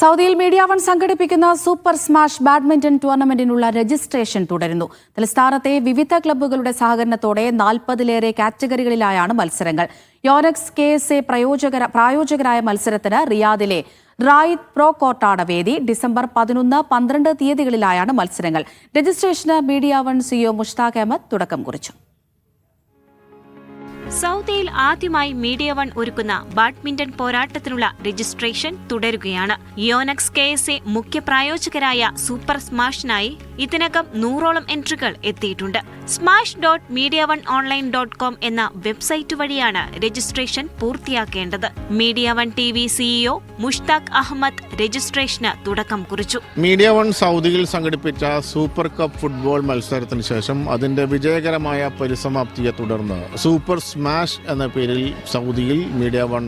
സൗദിയിൽ media one സംഘടിപ്പിക്കുന്ന super smash badminton ടൂർണമെന്റിനുള്ള രജിസ്ട്രേഷൻ തുടരുന്നു. തലസ്ഥാനത്തെ വിവിധ ക്ലബ്ബുകളുടെ സഹകരണത്തോടെ നാൽപ്പതിലേറെ കാറ്റഗറികളിലായാണ് മത്സരങ്ങൾ. യോനക്സ് കെ എസ് എ പ്രയോജകര പ്രായോജകരായ മത്സരത്തിന് റിയാദിലെ റായിദ് പ്രോ കോർട്ടാണ് വേദി ഡിസംബർ പതിനൊന്ന് പന്ത്രണ്ട് തീയതികളിലായാണ് മത്സരങ്ങൾ. Registration media one CO Mushtaq Ahmed തുടക്കം കുറിച്ചു. സൗദിയിൽ ആദ്യമായി മീഡിയ വൺ ഒരുക്കുന്ന ബാഡ്മിന്റൺ പോരാട്ടത്തിനുള്ള രജിസ്ട്രേഷൻ തുടരുകയാണ്. യോനക്സ് കെ എസ് എ മുഖ്യ പ്രായോജകരായ സൂപ്പർ സ്മാഷിനായി ഇതിനകം നൂറോളം എൻട്രികൾ എത്തിയിട്ടുണ്ട്. Smash dot media one online dot com എന്ന വെബ്സൈറ്റ് വഴിയാണ് registration പൂർത്തിയാക്കേണ്ടത്. Media one T V CEO Mushtaq Ahmed registration തുടക്കം കുറിച്ചു. മീഡിയ വൺ സൗദിയിൽ സംഘടിപ്പിച്ച സൂപ്പർ കപ്പ് ഫുട്ബോൾ മത്സരത്തിന് ശേഷം അതിന്റെ വിജയകരമായ പരിസമാപ്തിയെ തുടർന്ന് സൂപ്പർ സ്മാഷ് എന്ന പേരിൽ സൗദിയിൽ മീഡിയ വൺ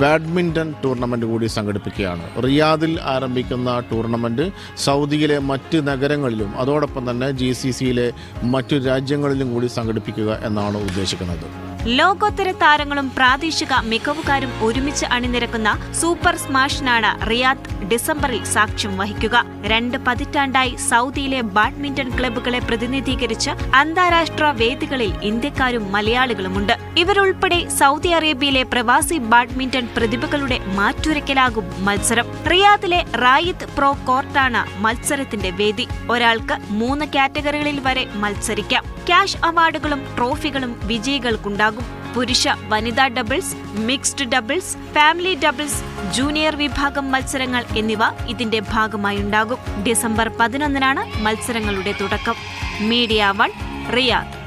ബാഡ്മിന്റൺ ടൂർണമെന്റ് കൂടി സംഘടിപ്പിക്കുകയാണ്. റിയാദിൽ ആരംഭിക്കുന്ന ടൂർണമെന്റ് സൗദിയിലെ മറ്റ് നഗരങ്ങളിലും അതോടൊപ്പം തന്നെ ജി സി സിയിലെ മറ്റു രാജ്യങ്ങളിലും കൂടി സംഘടിപ്പിക്കുക എന്നാണ് ഉദ്ദേശിക്കുന്നത്. ലോകോത്തര താരങ്ങളും പ്രാദേശിക മികവുകാരും ഒരുമിച്ച് അണിനിരക്കുന്ന സൂപ്പർ സ്മാഷിനാണ് റിയാദ് ഡിസംബറിൽ സാക്ഷ്യം വഹിക്കുക. രണ്ട് പതിറ്റാണ്ടായി സൗദിയിലെ ബാഡ്മിന്റൺ ക്ലബ്ബുകളെ പ്രതിനിധീകരിച്ച് അന്താരാഷ്ട്ര വേദികളിൽ ഇന്ത്യക്കാരും മലയാളികളുമുണ്ട്. ഇവരുൾപ്പെടെ സൗദി അറേബ്യയിലെ പ്രവാസി ബാഡ്മിന്റൺ പ്രതിഭകളുടെ മാറ്റുരയ്ക്കലാകും മത്സരം. റിയാദിലെ റായിദ് പ്രോ കോർട്ടാണ് മത്സരത്തിന്റെ വേദി. ഒരാൾക്ക് മൂന്ന് കാറ്റഗറികളിൽ വരെ മത്സരിക്കാം. ക്യാഷ് അവാർഡുകളും ട്രോഫികളും വിജയികൾക്കുണ്ടാകും. പുരുഷ വനിതാ doubles mixed doubles family doubles junior വിഭാഗം മത്സരങ്ങൾ എന്നിവ ഇതിന്റെ ഭാഗമായുണ്ടാകും ഡിസംബർ പതിനൊന്നിനാണ് മത്സരങ്ങളുടെ തുടക്കം. Media one Riyadh.